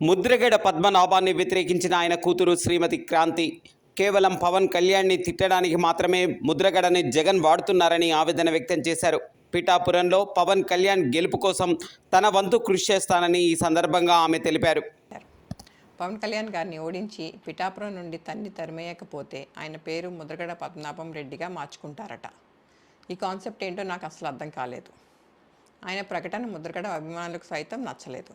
ముద్రగడ పద్మనాభాన్ని వ్యతిరేకించిన ఆయన కూతురు శ్రీమతి క్రాంతి కేవలం పవన్ కళ్యాణ్ని తిట్టడానికి మాత్రమే ముద్రగడని జగన్ వాడుతున్నారని ఆవేదన వ్యక్తం చేశారు. పిఠాపురంలో పవన్ కళ్యాణ్ గెలుపు కోసం తన వంతు కృషి చేస్తానని ఈ సందర్భంగా ఆమె తెలిపారు. పవన్ కళ్యాణ్ గారిని ఓడించి పిఠాపురం నుండి తన్ని తరిమేయకపోతే ఆయన పేరు ముద్రగడ పద్మనాభం రెడ్డిగా మార్చుకుంటారట. ఈ కాన్సెప్ట్ ఏంటో నాకు అసలు అర్థం కాలేదు. ఆయన ప్రకటన ముద్రగడ అభిమానులకు సైతం నచ్చలేదు.